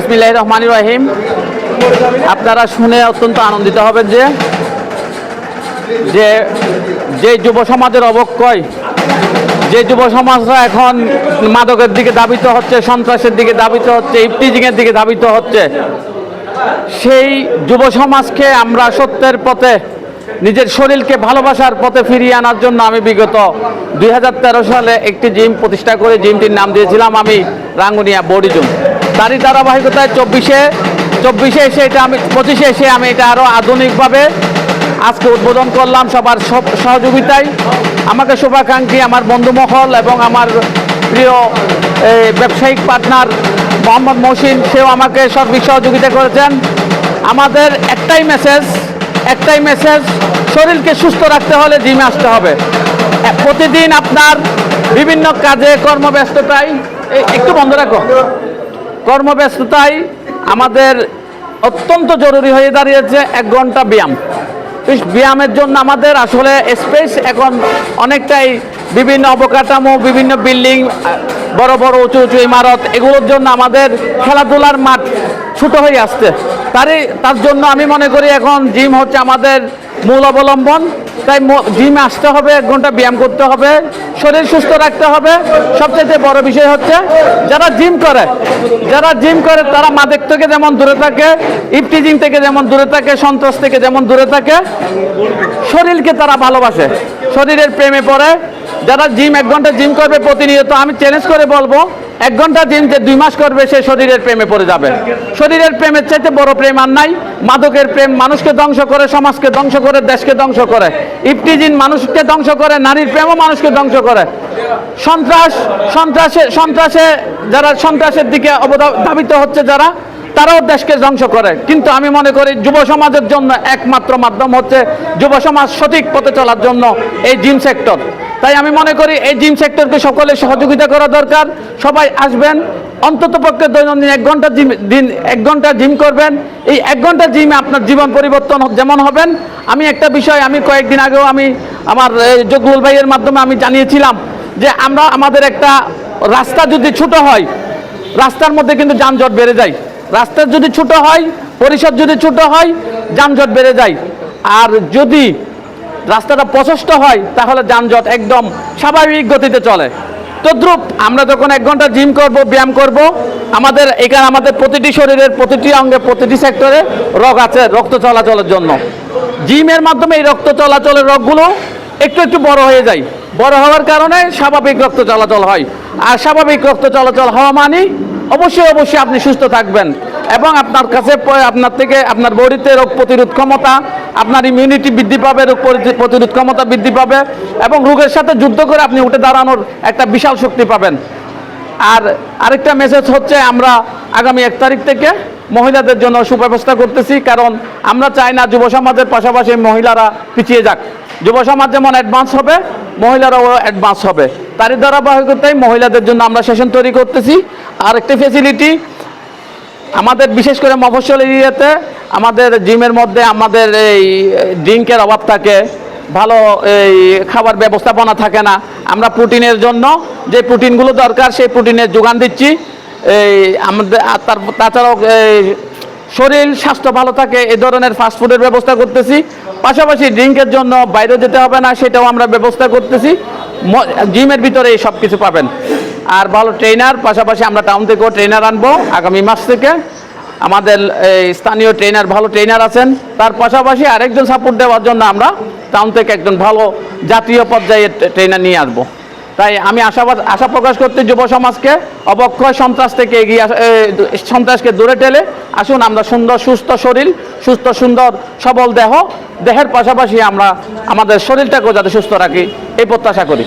বিসমিল্লাহ রহমান রহিম। আপনারা শুনে অত্যন্ত আনন্দিত হবেন যে যে যে যুব সমাজের অবক্ষয়, যে যুব সমাজরা এখন মাদকের দিকে দাবিত হচ্ছে, সন্ত্রাসের দিকে দাবিত হচ্ছে ইফটিজিংয়ের দিকে দাবিত হচ্ছে, সেই যুব সমাজকে আমরা সত্যের পথে, নিজের শরীরকে ভালোবাসার পথে ফিরিয়ে আনার জন্য আমি বিগত দুই হাজার তেরো সালে একটি জিম প্রতিষ্ঠা করে জিমটির নাম দিয়েছিলাম আমি রাঙ্গুনিয়া বডি জিম তারই ধারাবাহিকতায় চব্বিশে চব্বিশে এসে এটা আমি, পঁচিশে এসে আমি এটা আরও আধুনিকভাবে আজকে উদ্বোধন করলাম সবার সব সহযোগিতায়। আমাকে শুভাকাঙ্ক্ষী আমার বন্ধুমহল এবং আমার প্রিয় ব্যবসায়িক পার্টনার মোহাম্মদ মহসিন, সেও আমাকে সর্বিক সহযোগিতা করেছেন। আমাদের একটাই মেসেজ একটাই মেসেজ শরীরকে সুস্থ রাখতে হলে জিমে আসতে হবে। প্রতিদিন আপনার বিভিন্ন কাজে কর্মব্যস্ততায় একটু বন্ধ রাখো। কর্মব্যস্ততায় আমাদের অত্যন্ত জরুরি হয়ে দাঁড়িয়েছে এক ঘণ্টা ব্যায়াম। ব্যায়ামের জন্য আমাদের আসলে স্পেস এখন অনেকটাই বিভিন্ন অবকাঠামো, বিভিন্ন বিল্ডিং বড় বড়, উঁচু উঁচু ইমারত, এগুলোর জন্য আমাদের খেলাধুলার মাঠ ছোট হয়ে আসছে। তারই, তার জন্য আমি মনে করি এখন জিম হচ্ছে আমাদের মূল অবলম্বন। তাই জিম আসতে হবে, এক ঘণ্টা ব্যায়াম করতে হবে, শরীর সুস্থ রাখতে হবে। সবচেয়ে বড় বিষয় হচ্ছে, যারা জিম করে, যারা জিম করে, তারা মাদক থেকে যেমন দূরে থাকে ইফটিজিং থেকে যেমন দূরে থাকে, সন্ত্রাস থেকে যেমন দূরে থাকে, শরীরকে তারা ভালোবাসে, শরীরের প্রেমে পড়ে। যারা জিম, এক ঘণ্টা জিম করবে প্রতিনিয়ত, আমি চ্যালেঞ্জ করে বলব এক ঘণ্টা যে দুই মাস করবে, সে শরীরের প্রেমে পড়ে যাবে। শরীরের প্রেমের চাইতে বড় প্রেম আর নাই। মাদকের প্রেম মানুষকে ধ্বংস করে, সমাজকে ধ্বংস করে, দেশকে ধ্বংস করে। ইফটিজিন মানুষকে ধ্বংস করে, নারীর প্রেমও মানুষকে ধ্বংস করে। সন্ত্রাস, সন্ত্রাসে সন্ত্রাসে যারা সন্ত্রাসের দিকে অবদা- ধাবিত হচ্ছে যারা, তারাও দেশকে ধ্বংস করে। কিন্তু আমি মনে করি যুব সমাজের জন্য একমাত্র মাধ্যম হচ্ছে যুব সমাজ সঠিক পথে চলার জন্য এই জিম সেক্টর। তাই আমি মনে করি এই জিম সেক্টরকে সকলে সহযোগিতা করা দরকার। সবাই আসবেন, অন্তত পক্ষে দৈনন্দিন এক ঘণ্টা জিম দিন এক ঘণ্টা জিম করবেন। এই এক ঘণ্টা জিমে আপনার জীবন পরিবর্তন যেমন হবেন। আমি একটা বিষয় আমি কয়েকদিন আগেও আমি আমার জগুল ভাইয়ের মাধ্যমে আমি জানিয়েছিলাম যে আমরা আমাদের একটা রাস্তা যদি ছোট হয়, রাস্তার মধ্যে কিন্তু যানজট বেড়ে যায়। রাস্তা যদি ছোট হয় পরিষদ যদি ছোট হয়, যানজট বেড়ে যায়। আর যদি রাস্তাটা প্রশস্ত হয়, তাহলে যানজট একদম স্বাভাবিক গতিতে চলে। তদ্রুপ আমরা যখন এক ঘণ্টা জিম করব, ব্যায়াম করব, আমাদের এখানে আমাদের প্রতিটি শরীরের প্রতিটি অঙ্গে, প্রতিটি সেক্টরে রোগ আছে, রক্ত চলাচলের জন্য। জিমের মাধ্যমে এই রক্ত চলাচলের রোগগুলো একটু একটু বড় হয়ে যায়। বড় হওয়ার কারণে স্বাভাবিক রক্ত চলাচল হয়। আর স্বাভাবিক রক্ত চলাচল হওয়া মানে অবশ্যই অবশ্যই আপনি সুস্থ থাকবেন। এবং আপনার কাছে আপনার থেকে আপনার বডিতে রোগ প্রতিরোধ ক্ষমতা, আপনার ইমিউনিটি বৃদ্ধি পাবে, রোগ প্রতি- প্রতিরোধ ক্ষমতা বৃদ্ধি পাবে এবং রোগের সাথে যুদ্ধ করে আপনি উঠে দাঁড়ানোর একটা বিশাল শক্তি পাবেন। আর আরেকটা মেসেজ হচ্ছে, আমরা আগামী এক তারিখ থেকে মহিলাদের জন্য সুব্যবস্থা করতেছি, কারণ আমরা চাই না যুব সমাজের পাশাপাশি মহিলারা পিছিয়ে যাক। যুব সমাজ যেমন অ্যাডভান্স হবে, মহিলারাও অ্যাডভান্স হবে। তারই ধারাবাহিকতায় মহিলাদের জন্য আমরা সেশন তৈরি করতেছি। আর একটি ফেসিলিটি আমাদের, বিশেষ করে মফস্বল এরিয়াতে আমাদের জিমের মধ্যে আমাদের এই ড্রিঙ্কের অভাব থাকে, ভালো এই খাবার ব্যবস্থাপনা থাকে না। আমরা প্রোটিনের জন্য যে প্রোটিনগুলো দরকার, সেই প্রোটিনের যোগান দিচ্ছি। এই আমাদের তার, তাছাড়াও এই শরীর, স্বাস্থ্য ভালো থাকে, এ ধরনের ফাস্টফুডের ব্যবস্থা করতেছি। পাশাপাশি ড্রিঙ্কের জন্য বাইরে যেতে হবে না, সেটাও আমরা ব্যবস্থা করতেছি। জিমের ভিতরে এই সব কিছু পাবেন। আর ভালো ট্রেনার পাশাপাশি আমরা টাউন থেকেও ট্রেনার আনব আগামী মাস থেকে। আমাদের এই স্থানীয় ট্রেনার ভালো ট্রেনার আছেন। তার পাশাপাশি আরেকজন সাপোর্ট দেওয়ার জন্য আমরা টাউন থেকে একজন ভালো জাতীয় পর্যায়ে ট্রেনার নিয়ে আসব। তাই আমি আশাবাদ, আশা প্রকাশ করতে যুব সমাজকে অবক্ষয় সন্ত্রাস থেকে এগিয়ে সন্ত্রাসকে দূরে টেলে আসুন আমরা সুন্দর, সুস্থ শরীর, সুস্থ, সুন্দর, সবল দেহ, দেহের পাশাপাশি আমরা আমাদের শরীরটাকেও যাতে সুস্থ রাখি, এই প্রত্যাশা করি।